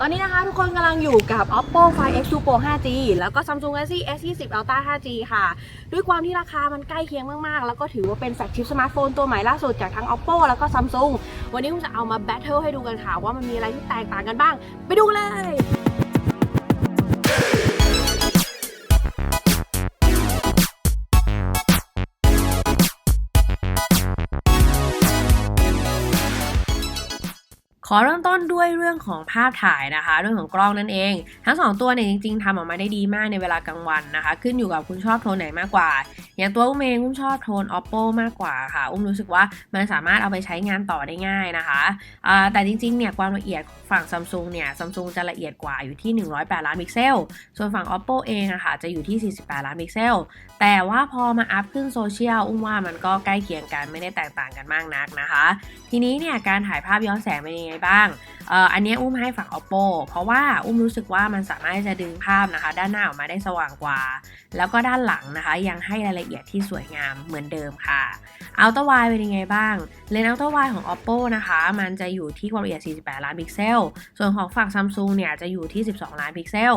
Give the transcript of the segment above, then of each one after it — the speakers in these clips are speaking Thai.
ตอนนี้นะคะทุกคนกำลังอยู่กับ Oppo Find X2 Pro 5G แล้วก็ Samsung Galaxy S20 Ultra 5G ค่ะ ด้วยความที่ราคามันใกล้เคียงมาก ๆ แล้วก็ถือว่าเป็นแฟลกชิพสมาร์ทโฟนตัวใหม่ล่าสุดจากทั้ง Oppo แล้วก็ Samsung วันนี้ผมจะเอามาแบทเทิลให้ดูกันค่ะว่ามันมีอะไรที่แตกต่างกันบ้าง ไปดูเลย ขอเริ่มต้นด้วยเรื่องของภาพถ่ายนะคะ เรื่องของกล้องนั่นเอง ทั้งสองตัวเนี่ยจริง ๆทำออกมาได้ดีมากในเวลากลางวันนะคะ ขึ้นอยู่กับคุณชอบโทนไหนมากกว่า อย่างตัวอุ้มเองอุ้มชอบโทน oppo มากกว่าค่ะ อุ้มรู้สึกว่ามันสามารถเอาไปใช้งานต่อได้ง่ายนะคะ แต่จริงๆเนี่ยความละเอียดฝั่ง Samsung เนี่ย Samsung จะละเอียดกว่าอยู่ที่ 108 ล้านพิกเซล ส่วนฝั่ง oppo เองอะค่ะจะอยู่ที่ 48 ล้านพิกเซล แต่ว่าพอมาอัพขึ้นโซเชียลอุ้มว่ามันก็ใกล้เคียงกันไม่ได้แตกต่างกันมากนักนะคะ ทีนี้เนี่ยการถ่ายภาพย้อนแสงเป็นยังไงบ้าง อันนี้อุ้มให้ฝั่ง oppo เพราะว่าอุ้มรู้สึกว่ามันสามารถจะดึงภาพนะคะ ด้านหน้าออกมาได้สว่างกว่า แล้วก็ด้านหลังนะคะ ยังให้รายละเอียดที่สวยงามเหมือนเดิมค่ะ Ultra w i d เป็นยังไงบ้าง เลนส์ Ultra w i d ของ Oppo นะคะ มันจะอยู่ที่ความละเอียด 48 ล้านพิกเซล ส่วนของฝั่ง Samsung เนี่ยจะอยู่ที่ 12 ล้านพิกเซล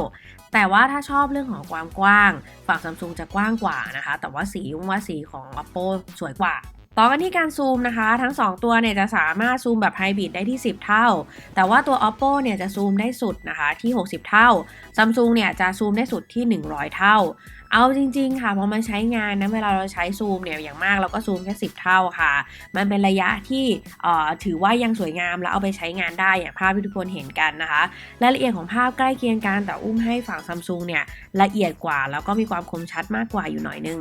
แต่ว่าถ้าชอบเรื่องของความกว้าง ฝั่ง Samsung จะกว้างกว่านะคะ แต่ว่าสีว่าสีของ Oppo สวยกว่า ต่อกันที่การซูมนะคะ ทั้ง 2 ตัวเนี่ยจะสามารถซูมแบบไฮบริดได้ที่ 10 เท่า แต่ว่าตัว Oppo เนี่ยจะซูมได้สุดนะคะที่ 60 เท่า Samsung เนี่ยจะซูมได้สุดที่ 100 เท่า เอาจริง ๆ ค่ะพอมาใช้งานนะเวลาเราใช้ซูมเนี่ยอย่างมากเราก็ซูมแค่ 10 เท่าค่ะ มันเป็นระยะที่อ่อถือว่ายังสวยงามแล้วเอาไปใช้งานได้อย่างภาพที่ทุกคนเห็นกันนะคะรายละเอียดของภาพใกล้เคียงกันแต่อุ้มให้ฝั่งซัมซุงเนี่ยละเอียดกว่า แล้วก็มีความคมชัดมากกว่าอยู่หน่อยนึง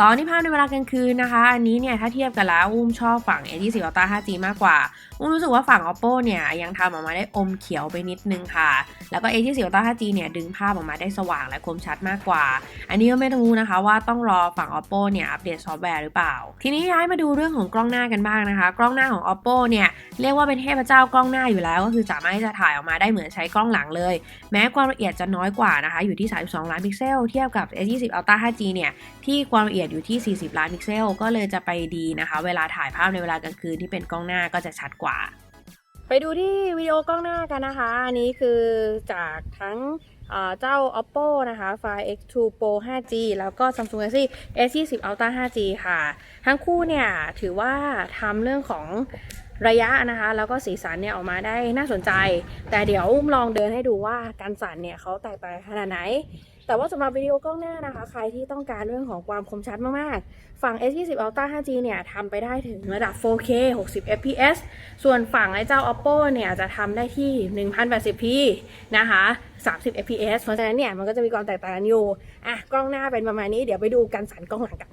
ตอนที่ภาพในเวลากลางคืนนะคะ อันนี้เนี่ยถ้าเทียบกันแล้วอุ้มชอบฝั่ง A20 Ultra 5G มากกว่า อุ้มรู้สึกว่าฝั่ง Oppo เนี่ยยังทำออกมาได้อมเขียวไปนิดนึงค่ะ แล้วก็ A20 Ultra 5G เนี่ยดึงภาพออกมาได้สว่างและคมชัดมากกว่า อันนี้ก็ไม่ต้องรู้นะคะว่าต้องรอฝั่ง Oppo เนี่ยอัปเดตซอฟต์แวร์หรือเปล่า ทีนี้ย้ายมาดูเรื่องของกล้องหน้ากันบ้างนะคะ กล้องหน้าของ Oppo เนี่ยเรียกว่าเป็นเทพเจ้ากล้องหน้าอยู่แล้ว ก็คือสามารถที่จะถ่ายออกมาได้เหมือนใช้กล้องหลังเลย แม้ความละเอียดจะน้อยกว่านะคะอยู่ที่ 32 ล้านพิกเซล เทียบกับ S20 Ultra 5G เนี่ยที่ความละเอียดอยู่ที่ 40 ล้านพิกเซล ก็เลยจะไปดีนะคะ เวลาถ่ายภาพในเวลากลางคืนที่เป็นกล้องหน้าก็จะชัดกว่า ไปดูที่วิดีโอกล้องหน้ากันนะคะ อันนี้คือจากทั้งเอ่อเจ้า oppo นะคะ Find X2 Pro 5G แล้วก็ Samsung Galaxy S20 Ultra 5G ค่ะ ทั้งคู่เนี่ยถือว่าทำเรื่องของระยะนะคะ แล้วก็สีสันเนี่ยออกมาได้น่าสนใจ แต่เดี๋ยวอุ้มลองเดินให้ดูว่าการสั่นเนี่ยเขาแตกต่างขนาดไหน แต่ว่าสำหรับวิดีโอกล้องหน้านะคะ ใครที่ต้องการเรื่องของความคมชัดมากๆ ฝั่ง S20 Ultra 5G เนี่ยทำไปได้ถึงระดับ 4K 60 fps ส่วนฝั่งไอ้เจ้า Oppo เนี่ยจะทำได้ที่ 1080p นะคะ 30 fps เพราะฉะนั้นเนี่ยมันก็จะมีความแตกต่างกันอยู่อะกล้องหน้าเป็นประมาณนี้เดี๋ยวไปดูการสั่นกล้องหลังกัน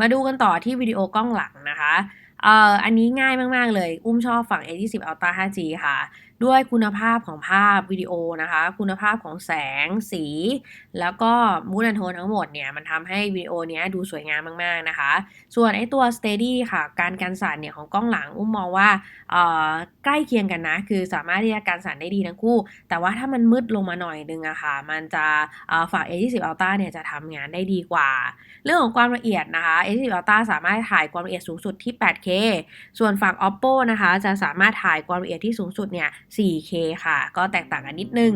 มาดูกันต่อที่วิดีโอกล้องหลังนะคะเอ่ออันนี้ง่ายมาก ๆ เลย อุ้มชอบฝั่ง A20 Ultra 5G ค่ะ ด้วยคุณภาพของภาพวิดีโอนะคะ คุณภาพของแสงสี แล้วก็มูดแอนโทนทั้งหมดเนี่ย มันทำให้วิดีโอเนี้ยดูสวยงามมาก ๆ นะคะ ส่วนไอตัว Steady ค่ะ การกันสั่นเนี่ยของกล้องหลังอุ้มมองว่าใกล้เคียงกันนะ คือสามารถที่จะกันสั่นได้ดีทั้งคู่ แต่ว่าถ้ามันมืดลงมาหน่อยนึงอะค่ะ มันจะฝั่ง A20 Ultra เนี่ยจะทำงานได้ดีกว่า เรื่องของความละเอียดนะคะ A20 Ultra สามารถถ่ายความละเอียดสูงสุดที่ 8K ส่วนฝั่ง Oppo นะคะ จะสามารถถ่ายความละเอียดที่สูงสุดเนี่ย 4K ค่ะ ก็แตกต่างกันนิดนึง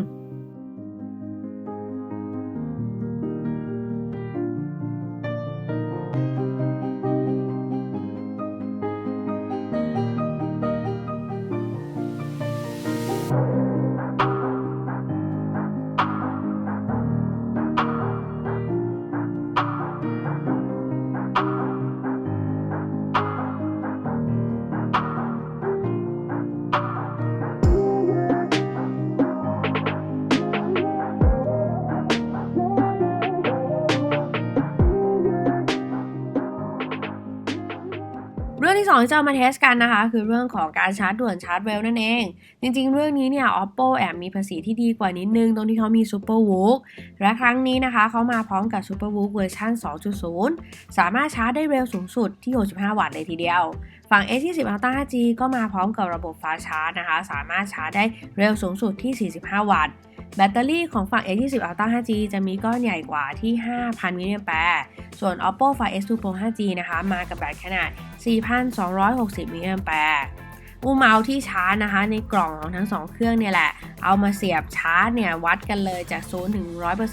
2 จะเอามาเทสกันนะคะ คือเรื่องของการชาร์จด่วนชาร์จเร็วนั่นเอง จริง ๆ เรื่องนี้เนี่ย oppo แอบมีภาษีที่ดีกว่านิดนึง ตรงที่เขามี super wook และครั้งนี้นะคะ เขามาพร้อมกับ super wook เวอร์ชัน2.0 สามารถชาร์จได้เร็วสูงสุดที่ 65 วัตต์เลยทีเดียว ฝั่ง S20 Ultra 5G ก็มาพร้อมกับระบบ fast charge นะคะ สามารถชาร์จได้เร็วสูงสุดที่ 45 วัตต์ แบตเตอรี่ของฝั่ง S20 Ultra 5G จะมีก้อนใหญ่กว่าที่ 5,000 มิลลิแอมแปร์ส่วน Oppo Find X2 Pro 5G นะคะ มากับแบตขนาด 4,260 มิลลิแอมแปร์อุ้มเอาที่ชาร์จนะคะ ในกล่องของทั้งสองเครื่องเนี่ยแหละ เอามาเสียบชาร์จเนี่ย วัดกันเลยจาก0ถึง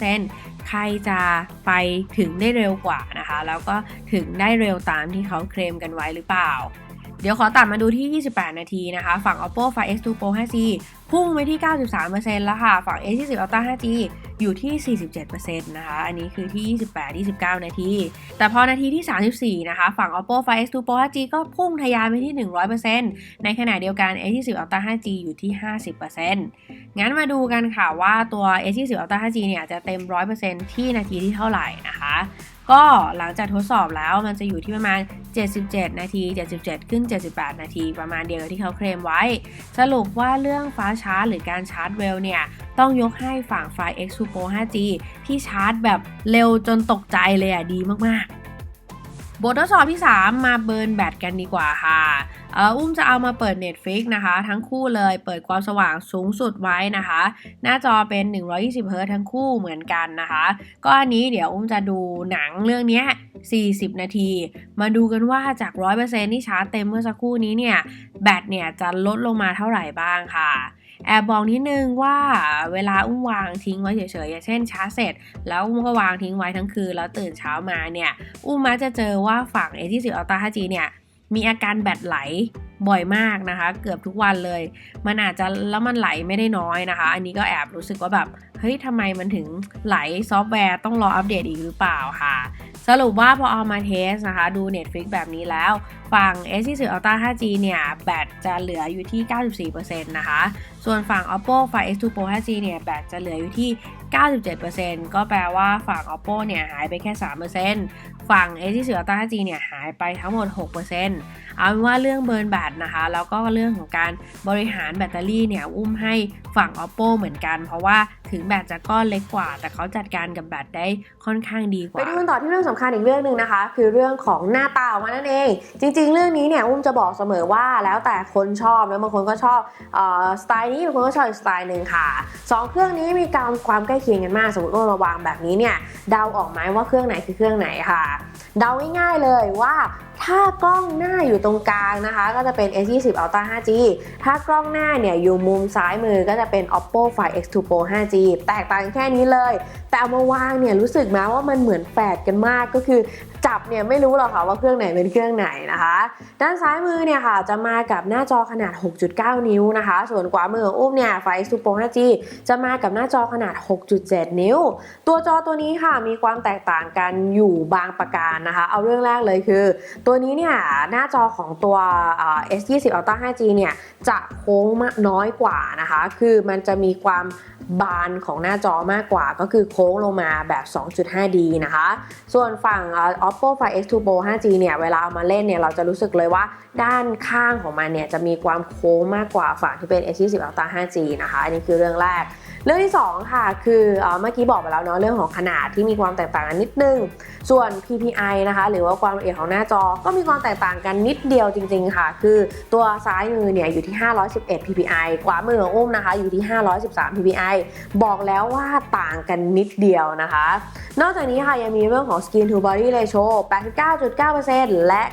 100%ใครจะไปถึงได้เร็วกว่านะคะ แล้วก็ถึงได้เร็วตามที่เขาเคลมกันไว้หรือเปล่า เดี๋ยวขอตัดมาดูที่ 28 นาทีนะคะ ฝั่ง Oppo Find X2 Pro 5G พุ่งไปที่ 93%แล้วค่ะ ฝั่ง A20 Ultra 5G อยู่ที่ 47%นะคะ อันนี้คือที่ 28 29 นาที แต่พอนาทีที่ 34 นะคะ ฝั่ง Oppo Find X2 Pro 5G ก็พุ่งทะยานไปที่ 100%ในขณะเดียวกัน A20 Ultra 5G อยู่ที่ 50%งั้นมาดูกันค่ะว่าตัว A20 Ultra 5G เนี่ยจะเต็ม 100%ที่นาทีที่เท่าไหร่นะคะ ก็หลังจากทดสอบแล้วมันจะอยู่ที่ประมาณ 77 นาที 77 ขึ้น 78 นาที ประมาณเดียวกับที่เขาเคลมไว้ สรุปว่าเรื่องฟ้าชาร์จหรือการชาร์จเวลเนี่ย ต้องยกให้ฝั่งไฟ X Super 5G ที่ชาร์จแบบเร็วจนตกใจเลยอะดีมากๆ บททดสอบที่ 3 มาเบิร์นแบตกันดีกว่าค่ะอุ้มจะเอามาเปิด Netflix นะคะ ทั้งคู่เลยเปิดความสว่างสูงสุดไว้นะคะ หน้าจอเป็น 120เฮิรตซ์ทั้งคู่เหมือนกันนะคะ ก็อันนี้เดี๋ยวอุ้มจะดูหนังเรื่องนี้40 นาที มาดูกันว่าจาก 100%ที่ชาร์จเต็มเมื่อสักครู่นี้เนี่ย แบตเนี่ยจะลดลงมาเท่าไหร่บ้างค่ะ แอบบอกนิดนึงว่าเวลาอุ้มวางทิ้งไว้เฉยๆอย่างเช่นชาร์จเสร็จ แล้วอุ้มก็วางทิ้งไว้ทั้งคืนแล้วตื่นเช้ามาเนี่ยอุ้มมักจะเจอว่าฝั่ง A20 Ultra 5G เนี่ย มีอาการแบตไหลบ่อยมากนะคะ เกือบทุกวันเลย มันอาจจะแล้วมันไหลไม่ได้น้อยนะคะ อันนี้ก็แอบรู้สึกว่าแบบเฮ้ยทำไมมันถึงไหลซอฟต์แวร์ต้องรออัปเดตอีกหรือเปล่าค่ะ สรุปว่าพอเอามาเทสนะคะ ดู Netflix แบบนี้แล้วฝั่ง S20 Ultra 5G เนี่ย แบตจะเหลืออยู่ที่ 94%นะคะ ส่วนฝั่ง Oppo Find X2 Pro 5G เนี่ย แบตจะเหลืออยู่ที่ 97%ก็แปลว่าฝั่ง Oppo เนี่ยหายไปแค่ 3%ฝั่ง A20 Ultra 5G เนี่ยหายไปทั้งหมด 6%เอาเป็นว่าเรื่องเบิร์นแบตนะคะ แล้วก็เรื่องของการบริหารแบตเตอรี่เนี่ยอุ้มให้ฝั่ง Oppo เหมือนกัน เพราะว่าถึงแบตจะก้อนเล็กกว่า แต่เขาจัดการกับแบตได้ค่อนข้างดีกว่า ไปดูกันต่อที่เรื่องสำคัญอีกเรื่องหนึ่งนะคะ คือเรื่องของหน้าตาออกมานั่นเอง จริง ๆ เรื่องนี้เนี่ยอุ้มจะบอกเสมอว่าแล้วแต่คนชอบนะบางคนก็ชอบออสไตล์นี้บางคนก็ชอบอีกสไตล์หนึ่งค่ะสองเครื่องนี้มีการความใกล้เคียงกันมากสมมติว่าเราวางแบบนี้เนี่ยเดาออกไหมว่าเครื่องไหนคือเครื่องไหนค่ะ เดาง่ายๆเลยว่า ถ้ากล้องหน้าอยู่ตรงกลางนะคะ ก็จะเป็น S20 Ultra 5G ถ้ากล้องหน้าเนี่ยอยู่มุมซ้ายมือก็จะเป็น Oppo Find X2 Pro 5G แตกต่างแค่นี้เลย แต่เอามาวางเนี่ยรู้สึกไหมว่ามันเหมือนแฝดกันมากก็คือจับเนี่ยไม่รู้หรอกค่ะว่าเครื่องไหนเป็นเครื่องไหนนะคะ ด้านซ้ายมือเนี่ยค่ะจะมากับหน้าจอขนาด 6.9 นิ้วนะคะ ส่วนขวามือของอุ้มเนี่ยไฟ X2 Pro 5G จะมากับหน้าจอขนาด 6.7 นิ้ว ตัวจอตัวนี้ค่ะมีความแตกต่างกันอยู่บางประการนะคะ เอาเรื่องแรกเลยคือตัวัวนี้เนี่ยหน้าจอของตัว S20 Ultra 5G เนี่ยจะโค้งน้อยกว่านะคะ คือมันจะมีความบานของหน้าจอมากกว่า ก็คือโค้งลงมาแบบ 2.5D นะคะ ส่วนฝั่ง Oppo Find X2 Pro 5G เนี่ยเวลาเอามาเล่นเนี่ยเราจะรู้สึกเลยว่าด้านข้างของมันเนี่ยจะมีความโค้งมากกว่าฝั่งที่เป็น S20 Ultra 5G นะคะ อันนี้คือเรื่องแรกเรื่องที่ 2 ค่ะ คือเมื่อกี้บอกไปแล้วเนาะเรื่องของขนาดที่มีความแตกต่างกันนิดนึง ส่วน PPI นะคะ หรือว่าความละเอียดของหน้าจอก็มีความแตกต่างกันนิดเดียวจริง ๆ ค่ะ คือตัวซ้ายมือเนี่ยอยู่ที่ 511 PPI ขวามือของอุ้มนะคะ อยู่ที่ 513 PPI บอกแล้วว่าต่างกันนิดเดียวนะคะ นอกจากนี้ค่ะยังมีเรื่องของ Skin to Body Ratio 89.9%และ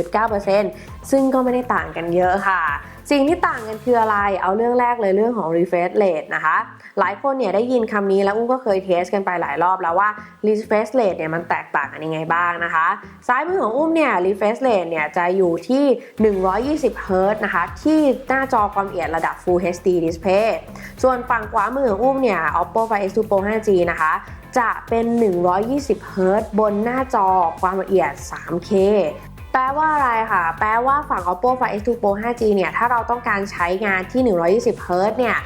90.9%ซึ่งก็ไม่ได้ต่างกันเยอะค่ะ สิ่งที่ต่างกันคืออะไร เอาเรื่องแรกเลยเรื่องของ refresh rate นะคะ หลายคนเนี่ยได้ยินคำนี้แล้วอุ้มก็เคยเทสกันไปหลายรอบแล้วว่า refresh rate เนี่ยมันแตกต่างกันยังไงบ้างนะคะ ซ้ายมือของอุ้มเนี่ย refresh rate เนี่ยจะอยู่ที่ 120 Hz นะคะ ที่หน้าจอความละเอียดระดับ Full HD Display ส่วนฝั่งขวามือของอุ้มเนี่ย Oppo Find X2 Pro 5G นะคะจะเป็น 120 Hz บนหน้าจอความละเอียด 3K แปลว่าอะไรค่ะ แปลว่าฝั่ง Oppo Find X2 Pro 5G เนี่ย ถ้าเราต้องการใช้งานที่ 120 Hz เนี่ย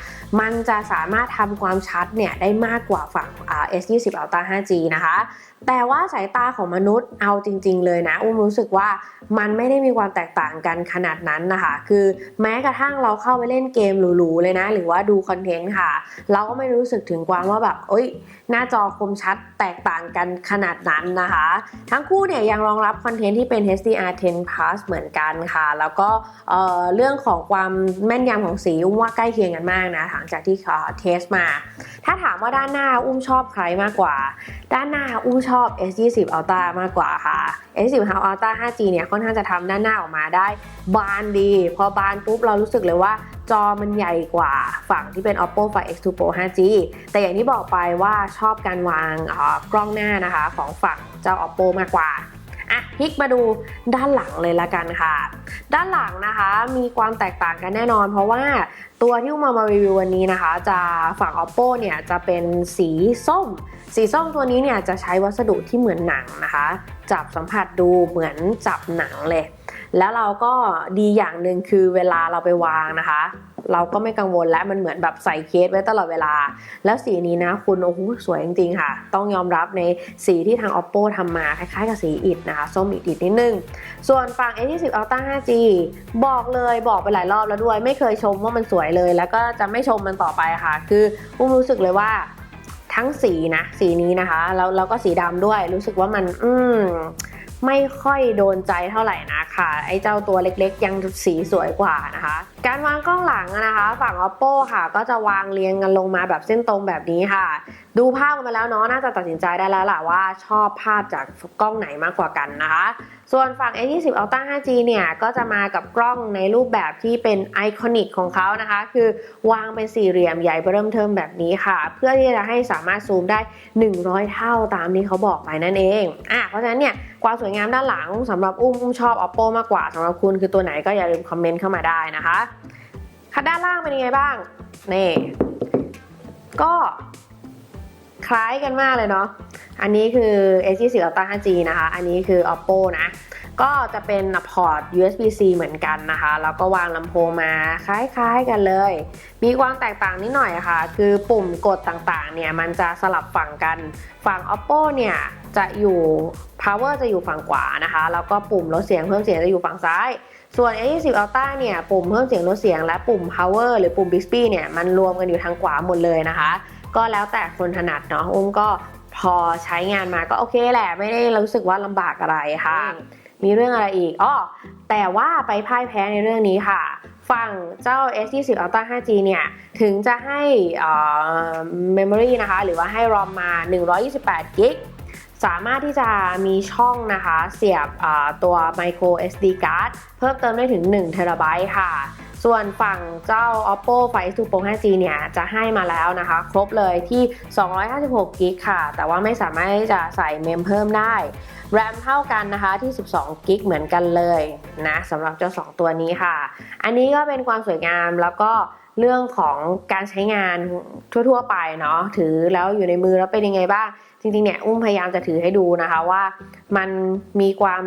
มันจะสามารถทำความชัดเนี่ยได้มากกว่าฝั่งอ่า S20 Ultra 5G นะคะ แต่ว่าสายตาของมนุษย์เอาจริง ๆ เลยนะ อุ้มรู้สึกว่ามันไม่ได้มีความแตกต่างกันขนาดนั้นนะคะ คือแม้กระทั่งเราเข้าไปเล่นเกมหรูๆเลยนะ หรือว่าดูคอนเทนต์ค่ะ เราก็ไม่รู้สึกถึงความว่าแบบเอ้ย หน้าจอคมชัดแตกต่างกันขนาดนั้นนะคะ ทั้งคู่เนี่ยยังรองรับคอนเทนต์ที่เป็น HDR10 Plus เหมือนกันค่ะ แล้วก็เเรื่องของความแม่นยำของสีอุ้มว่าใกล้เคียงกันมากนะทั้งงจากที่เทสมา ถ้าถามว่าด้านหน้าอุ้มชอบใครมากกว่า ด้านหน้าอุ้มชอบ S20 Ultra มากกว่าค่ะ S20 Ultra 5G เนี่ยค่อนข้างจะทำด้านหน้าออกมาได้ บานดี พอบานปุ๊บเรารู้สึกเลยว่าจอมันใหญ่กว่าฝั่งที่เป็น Oppo Find X2 Pro 5G แต่อย่างที่บอกไปว่าชอบการวางกล้องหน้านะคะของฝั่งเจ้า Oppo มากกว่า อะพลิกมาดูด้านหลังเลยละกันค่ะ ด้านหลังนะคะมีความแตกต่างกันแน่นอน เพราะว่าตัวที่มามารีวิววันนี้นะคะ จะฝั่ง Oppo เนี่ยจะเป็นสีส้ม สีส้มตัวนี้เนี่ยจะใช้วัสดุที่เหมือนหนังนะคะ จับสัมผัสดูเหมือนจับหนังเลย แล้วเราก็ดีอย่างหนึ่งคือเวลาเราไปวางนะคะ เราก็ไม่กังวลและมันเหมือนแบบใส่เคสไว้ตลอดเวลา แล้วสีนี้นะคุณโอ้โหสวยจริงๆค่ะ ต้องยอมรับในสีที่ทาง oppo ทำมาคล้ายๆกับสีอิฐนะคะส้มอิฐอิฐนิดนึง ส่วนฝั่ง A20 Ultra 5G บอกเลยบอกไปหลายรอบแล้วด้วย ไม่เคยชมว่ามันสวยเลย แล้วก็จะไม่ชมมันต่อไปค่ะ คืออุ้มรู้สึกเลยว่าทั้งสีนะสีนี้นะคะแล้วแล้วก็สีดำด้วยรู้สึกว่ามันอืมไม่ค่อยโดนใจเท่าไหร่นะคะไอ้เจ้าตัวเล็กๆ ยังสีสวยกว่านะคะ การวางกล้องหลังนะคะ ฝั่ง oppo ค่ะ ก็จะวางเรียงกันลงมาแบบเส้นตรงแบบนี้ค่ะ ดูภาพกันมาแล้วเนาะน่าจะตัดสินใจได้แล้วล่ะว่าชอบภาพจากกล้องไหนมากกว่ากันนะคะ ส่วนฝั่ง A20 Ultra 5G เนี่ยก็จะมากับกล้องในรูปแบบที่เป็นไอคอนิกของเขานะคะ คือวางเป็นสี่เหลี่ยมใหญ่เริ่มเทิมแบบนี้ค่ะ เพื่อที่จะให้สามารถซูมได้ 100 เท่าตามที่เขาบอกไปนั่นเองอะเพราะฉะนั้นเนี่ยความสวยงามด้านหลังสำหรับอุ้มอุ้มชอบ Oppo มากกว่าสำหรับคุณคือตัวไหนก็อย่าลืมคอมเมนต์เข้ามาได้นะคะคันด้านล่างเป็นยังไงบ้าง นี่ ก็คล้ายกันมากเลยเนาะ อันนี้คือ A24 Ultra 5G นะคะ อันนี้คือ Oppo นะ ก็จะเป็นพอร์ต USB-C เหมือนกันนะคะ แล้วก็วางลำโพงมาคล้ายๆกันเลย มีความแตกต่างนิดหน่อยค่ะ คือปุ่มกดต่างๆ เนี่ย มันจะสลับฝั่งกัน ฝั่ง Oppo เนี่ย จะอยู่ power จะอยู่ฝั่งขวานะคะ แล้วก็ปุ่มลดเสียงเพิ่มเสียงจะอยู่ฝั่งซ้าย ส่วน A20 Ultra เนี่ย ปุ่มเพิ่มเสียงลดเสียง และปุ่ม power หรือปุ่ม Bixby เนี่ย มันรวมกันอยู่ทางขวาหมดเลยนะคะ ก็แล้วแต่คนถนัดเนาะอุ้มก็พอใช้งานมาก็โอเคแหละ ไม่ได้รู้สึกว่าลำบากอะไรค่ะ มีเรื่องอะไรอีกอ๋อแต่ว่าไปพ่ายแพ้ในเรื่องนี้ค่ะ ฝั่งเจ้า S20 Ultra 5G เนี่ย ถึงจะให้เอ่อ memory นะคะ หรือว่าให้ ROM มา 128 กิกสามารถที่จะมีช่องนะคะ เสียบตัว micro SD card เพิ่มเติมได้ถึง1 t b ค่ะ ส่วนฝั่งเจ้า oppo find X2 pro 5G เนี่ยจะให้มาแล้วนะคะ ครบเลยที่ 256กิกค่ะ แต่ว่าไม่สามารถที่จะใส่เมมเพิ่มได้ RAM เท่ากันนะคะที่ 12กิกเหมือนกันเลยนะสำหรับเจ้า 2 ตัวนี้ค่ะ อันนี้ก็เป็นความสวยงามแล้วก็เรื่องของการใช้งานทั่ว ๆ ไปเนาะถือแล้วอยู่ในมือแล้วเป็นยังไงบ้าง จริงๆเนี่ยอุ้มพยายามจะถือให้ดูนะคะว่ามันมีความ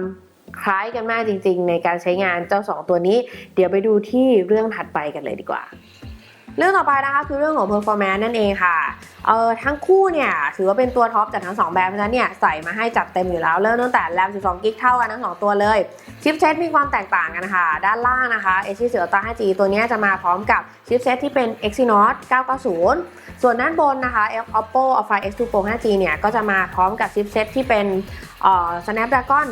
คล้ายกันมากจริง ๆ ในการใช้งานเจ้า 2 ตัวนี้ เดี๋ยวไปดูที่เรื่องถัดไปกันเลยดีกว่าเรื่องต่อไปนะคะคือเรื่องของ performance นั่นเองค่ะ เออทั้งคู่เนี่ยถือว่าเป็นตัวท็อปจากทั้ง 2 แบรนด์เพราะฉะนั้นเนี่ยใส่มาให้จัดเต็มอยู่แล้ว เริ่มตั้งแต่แรม 12 กิกเท่ากันทั้ง 2 ตัวเลย ชิปเซตมีความแตกต่างกันนะคะด้านล่างนะคะ h 4 Ultra 5G ตัวนี้จะมาพร้อมกับชิปเซตที่เป็น Exynos 990 ส่วนด้านบนนะคะ Oppo Find X2 Pro 5G เนี่ยก็จะมาพร้อมกับชิปเซตที่เป็น Snapdragon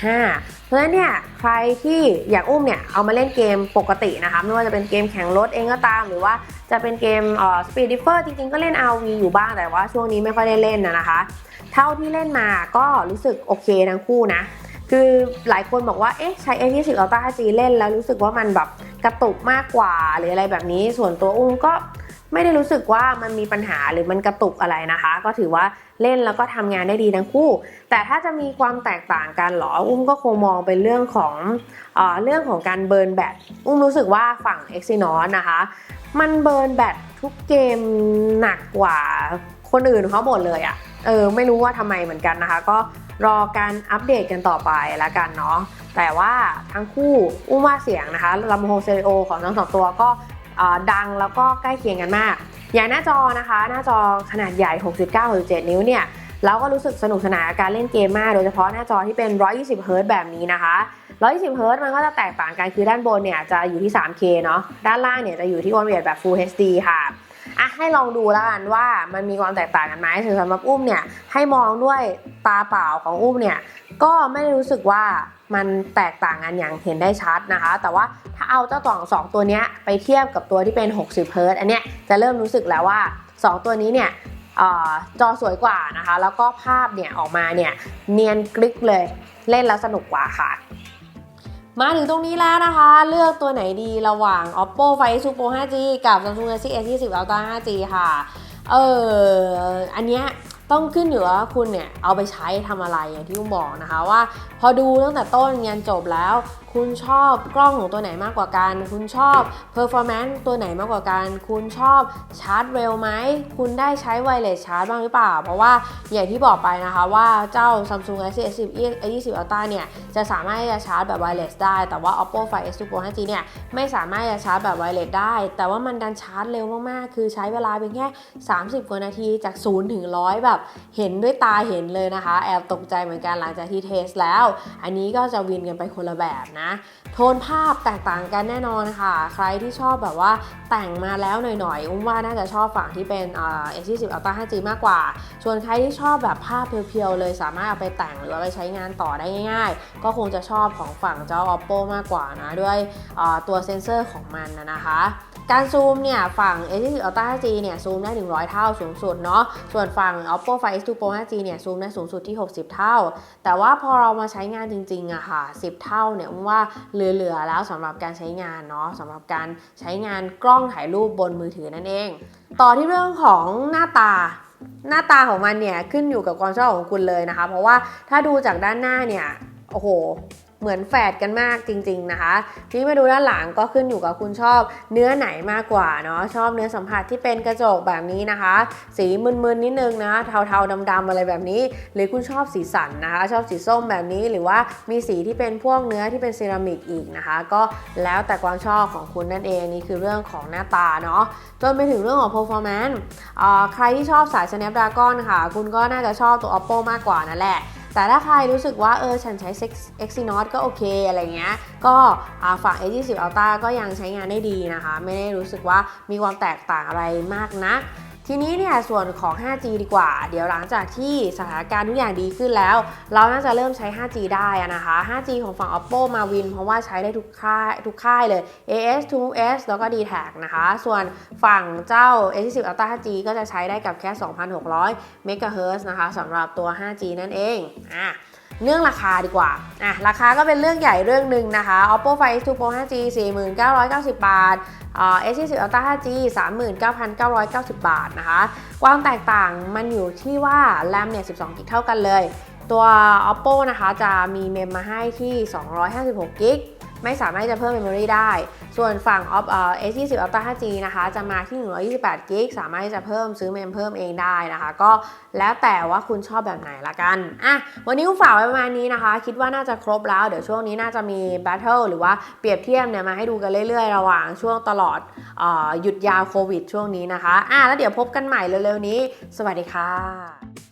865 เพราะฉะนั้นเนี่ยใครที่อยากอุ้มเนี่ยเอามาเล่นเกมปกตินะคะไม่ว่าจะเป็นเกมแข่งรถเองก็ตาม หรือว่าจะเป็นเกมเอ่อ Speed Differ จริงๆ ก็เล่น RV อยู่บ้างแต่ว่าช่วงนี้ไม่ค่อยได้เล่นนะนะคะ เท่าที่เล่นมาก็รู้สึกโอเคทั้งคู่นะคือหลายคนบอกว่า เอ๊ะ ใช้ A20 Ultra 5G เล่นแล้วรู้สึกว่ามันแบบกระตุกมากกว่าหรืออะไรแบบนี้ ส่วนตัวอุ้มก็ ไม่ได้รู้สึกว่ามันมีปัญหาหรือมันกระตุกอะไรนะคะ ก็ถือว่าเล่นแล้วก็ทำงานได้ดีทั้งคู่ แต่ถ้าจะมีความแตกต่างกันหรออุ้มก็คงมองเป็นเรื่องของเออเรื่องของการเบิร์นแบตอุ้มรู้สึกว่าฝั่ง Exynos นะคะ มันเบิร์นแบตทุกเกมหนักกว่าคนอื่นเขาหมดเลยอะ่ะเออไม่รู้ว่าทำไมเหมือนกันนะคะ ก็รอการอัปเดตกันต่อไปละกันเนาะแต่ว่าทั้งคู่อุ้มว่าเสียงนะคะลำโพงเตอริโอของทั้งสองตัวก็ ดังแล้วก็ใกล้เคียงกันมาก อย่างหน้าจอนะคะ หน้าจอขนาดใหญ่ 69-67 นิ้วเนี่ยเราก็รู้สึกสนุกสนานกับการเล่นเกมมาก โดยเฉพาะหน้าจอที่เป็น 120เฮิร์ตแบบนี้นะคะ 120เฮิร์ตมันก็จะแตกต่างกันคือด้านบนเนี่ยจะอยู่ที่ 3K เนาะ ด้านล่างเนี่ยจะอยู่ที่ความลเอียดแบบ Full HD ค่ะอะให้ลองดูแล้วกันว่ามันมีความแตกต่างกันไหมถึงสำหรับอุ้มเนี่ยให้มองด้วยตาเปล่าของอุ้มเนี่ยก็ไม่ได้รู้สึกว่า มันแตกต่างกันอย่างเห็นได้ชัดนะคะ แต่ว่าถ้าเอาเจ้าตัวสองตัวนี้ไปเทียบกับตัวที่เป็น 60เฮิร์ตอันเนี้ยจะเริ่มรู้สึกแล้วว่า 2 ตัวนี้เนี่ยอจอสวยกว่านะคะ แล้วก็ภาพเนี่ยออกมาเนี่ยเนียนกริกเลยเล่นแล้วสนุกกว่าค่ะ มาถึงตรงนี้แล้วนะคะ เลือกตัวไหนดีระหว่าง oppo find x pro 5g กับ samsung galaxy s 2 0 ultra 5g ค่ะเอออันเนี้ย ต้องขึ้นอยู่ว่าคุณเนี่ยเอาไปใช้ทำอะไรอย่างที่คุณบอกนะคะว่า พอดูตั้งแต่ต้นยันจบแล้ว คุณชอบกล้องของตัวไหนมากกว่ากัน คุณชอบ performance ตัวไหนมากกว่ากัน คุณชอบชาร์จเร็วไหม คุณได้ใช้ไวเลสชาร์จบ้างหรือเปล่า เพราะว่าอย่างที่บอกไปนะคะว่าเจ้า Samsung Galaxy S10 A20 Ultra เนี่ยจะสามารถจะชาร์จแบบไวเลสได้ แต่ว่า Oppo Find X2 Pro 5G เนี่ยไม่สามารถจะชาร์จแบบไวเลสได้ แต่ว่ามันดันชาร์จเร็วมากๆ คือใช้เวลาเพียงแค่ 30 กว่านาทีจาก0ถึง100 แบบเห็นด้วยตาเห็นเลยนะคะ แอบตกใจเหมือนกันหลังจากที่เทสแล้ว อันนี้ก็จะวินกันไปคนละแบบนะโทนภาพแตกต่างกันแน่นอนค่ะ ใครที่ชอบแบบว่าแต่งมาแล้วหน่อยๆอุ้มว่าน่าจะชอบฝั่งที่เป็นเอชทีสิบเอลฟ้า 5G มากกว่า ส่วนใครที่ชอบแบบภาพเพียวๆเลยสามารถเอาไปแต่งหรือเอาไปใช้งานต่อได้ง่าย ๆ ก็คงจะชอบของฝั่งเจ้า Oppo มากกว่านะ ด้วยตัวเซนเซอร์ของมันนะคะ การซูมเนี่ยฝั่ง S20 Ultra 5G เนี่ยซูมได้ 100 เท่าสูงสุดเนาะ ส่วนฝั่ง Oppo Find X2 Pro 5G เนี่ยซูมได้สูงสุดที่ 60 เท่า แต่ว่าพอเรามาใช้งานจริงๆอะค่ะ 10 เท่าเนี่ยว่าเหลือๆแล้วสำหรับการใช้งานเนาะสำหรับการใช้งานกล้องถ่ายรูปบนมือถือนั่นเอง ต่อที่เรื่องของหน้าตาหน้าตาของมันเนี่ยขึ้นอยู่กับความชอบของคุณเลยนะคะ เพราะว่าถ้าดูจากด้านหน้าเนี่ยโอ้โห เหมือนแฝดกันมากจริง ๆนะคะทีนี้มาดูด้านหลังก็ขึ้นอยู่กับคุณชอบเนื้อไหนมากกว่าเนาะชอบเนื้อสัมผัสที่เป็นกระจกแบบนี้นะคะ สีมึนๆนิดนึงนะเทาๆดำๆอะไรแบบนี้ หรือคุณชอบสีสันนะคะ ชอบสีส้มแบบนี้หรือว่ามีสีที่เป็นพวกเนื้อที่เป็นเซรามิกอีกนะคะ ก็แล้วแต่ความชอบของคุณนั่นเองนี่คือเรื่องของหน้าตาเนาะจนไปถึงเรื่องของ performance อ่าใครที่ชอบสาย Snapdragon ค่ะ คุณก็น่าจะชอบตัว Oppo มากกว่านั่นแหละ แต่ถ้าใครรู้สึกว่าเออฉันใช้ Exynos ก็โอเคอะไรเงี้ย ก็ฝั่ง A20 Ultra ก็ยังใช้งานได้ดีนะคะ ไม่ได้รู้สึกว่ามีความแตกต่างอะไรมากนัก ทีนี้เนี่ยส่วนของ 5G ดีกว่า เดี๋ยวหลังจากที่สถานการณ์ทุกอย่างดีขึ้นแล้ว เราน่าจะเริ่มใช้ 5G ได้นะคะ 5G ของฝั่ง Oppo มาวิน เพราะว่าใช้ได้ทุกค่ายทุกค่ายเลย AS 2S แล้วก็ d t a c นะคะ ส่วนฝั่งเจ้า A20 Ultra 5G ก็จะใช้ได้กับแค่ 2,600 MHz นะคะสำหรับตัว 5G นั่นเองอะ เรื่องราคาดีกว่า อะ ราคาก็เป็นเรื่องใหญ่เรื่องหนึ่งนะคะ Oppo Find X2 Pro 5G 4990 บาทอ่า S20 Ultra 5G 39,990 บาทนะคะ ความแตกต่างมันอยู่ที่ว่า RAM เนี่ย 12กิกเท่ากันเลย ตัว Oppo นะคะ จะมีเมมมาให้ที่ 256กิก ไม่สามารถจะเพิ่มเมมโมรีได้ ส่วนฝั่ง Op เอ่อ S20 Ultra 5G นะคะจะมาที่128กิกสามารถที่จะเพิ่มซื้อเมมเพิ่มเองได้นะคะ ก็แล้วแต่ว่าคุณชอบแบบไหนละกันอะวันนี้คุณฝากไว้ประมาณนี้นะคะ คิดว่าน่าจะครบแล้วเดี๋ยวช่วงนี้น่าจะมี Battle หรือว่าเปรียบเทียบเนี่ยมาให้ดูกันเรื่อยๆ ระหว่างช่วงตลอดอหยุดยาวโควิดช่วงนี้นะคะอะแล้วเดี๋ยวพบกันใหม่เร็วๆนี้ สวัสดีค่ะ